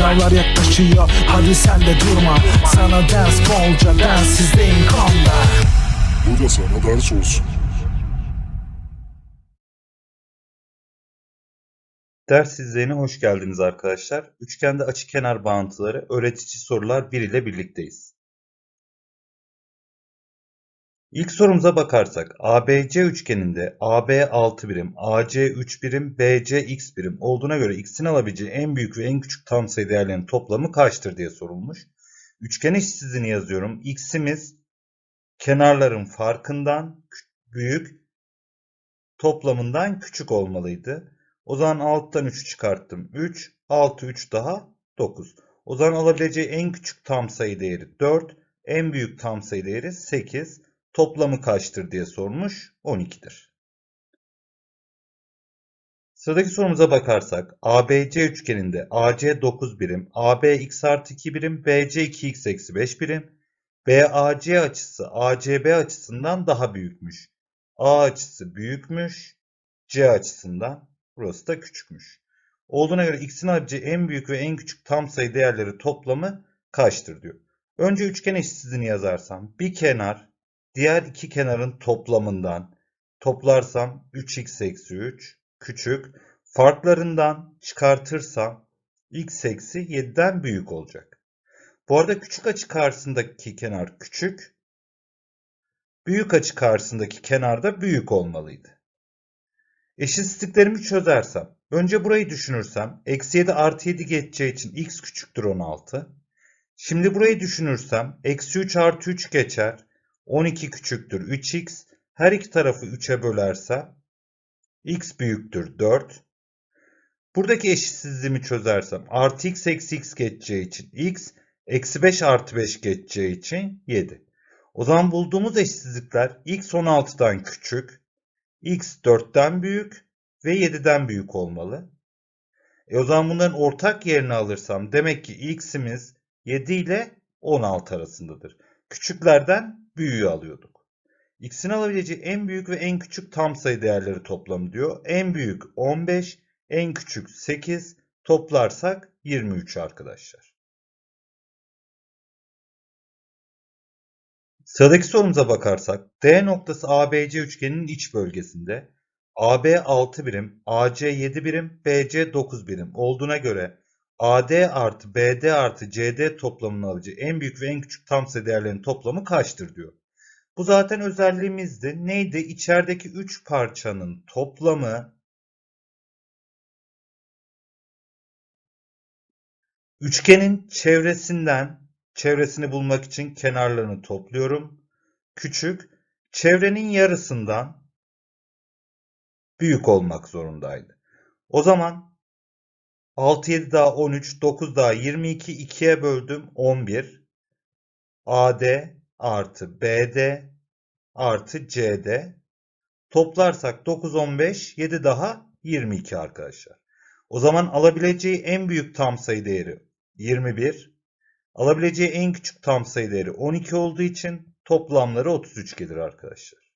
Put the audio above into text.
Sınavlar yaklaşıyor hadi sen de durma Sana ders bolca densizliğin konda Bu da sana ders olsun. Ders izleyene hoş geldiniz arkadaşlar. Üçgende açıkenar bağıntıları öğretici sorular 1 ile birlikteyiz. İlk sorumuza bakarsak ABC üçgeninde AB 6 birim, AC 3 birim, BC x birim olduğuna göre x'in alabileceği en büyük ve en küçük tam sayı değerlerinin toplamı kaçtır diye sorulmuş. Üçgen eşitsizliğini yazıyorum. x'imiz kenarların farkından büyük, toplamından küçük olmalıydı. O zaman 6'dan 3 çıkarttım. 3, 6, 3 daha 9. O zaman alabileceği en küçük tam sayı değeri 4, en büyük tam sayı değeri 8. Toplamı kaçtır diye sormuş. 12'dir. Sıradaki sorumuza bakarsak ABC üçgeninde AC 9 birim, AB x artı 2 birim, BC 2x eksi 5 birim, BAC açısı ACB açısından daha büyükmüş. A açısı büyükmüş, C açısından burası da küçükmüş. Olduğuna göre x'in alabileceği en büyük ve en küçük tam sayı değerleri toplamı kaçtır diyor. Önce üçgen eşitsizliğini yazarsam bir kenar diğer iki kenarın toplamından toplarsam 3x eksi 3 küçük. Farklarından çıkartırsam x eksi 7'den büyük olacak. Bu arada küçük açı karşısındaki kenar küçük. Büyük açı karşısındaki kenar da büyük olmalıydı. Eşitsizliklerimi çözersem, önce burayı düşünürsem, eksi 7 artı 7 geçeceği için x küçüktür 16. Şimdi burayı düşünürsem, eksi 3 artı 3 geçer, 12 küçüktür 3x. Her iki tarafı 3'e bölersem, x büyüktür 4. Buradaki eşitsizliğimi çözersem, artı x eksi x geçeceği için x, eksi 5 artı 5 geçeceği için 7. O zaman bulduğumuz eşitsizlikler x 16'dan küçük, x 4'ten büyük ve 7'den büyük olmalı. E o zaman bunların ortak yerini alırsam demek ki x'imiz 7 ile 16 arasındadır. Küçüklerden büyüğü alıyorduk. X'in alabileceği en büyük ve en küçük tam sayı değerleri toplamı diyor. En büyük 15, en küçük 8, toplarsak 23 arkadaşlar. Sıradaki sorumuza bakarsak D noktası ABC üçgeninin iç bölgesinde AB 6 birim, AC 7 birim, BC 9 birim olduğuna göre AD artı BD artı CD toplamını alacağı en büyük ve en küçük tam sayı değerlerinin toplamı kaçtır diyor. Bu zaten özelliğimizdi. Neydi? İçerideki 3 parçanın toplamı üçgenin çevresinden çevresini bulmak için kenarlarını topluyorum. Küçük çevrenin yarısından büyük olmak zorundaydı. O zaman 6, 7 daha 13, 9 daha 22, 2'ye böldüm 11. AD artı BD artı CD. Toplarsak 9, 15, 7 daha 22 arkadaşlar. O zaman alabileceği en büyük tam sayı değeri 21. Alabileceği en küçük tam sayı değeri 12 olduğu için toplamları 33 gelir arkadaşlar.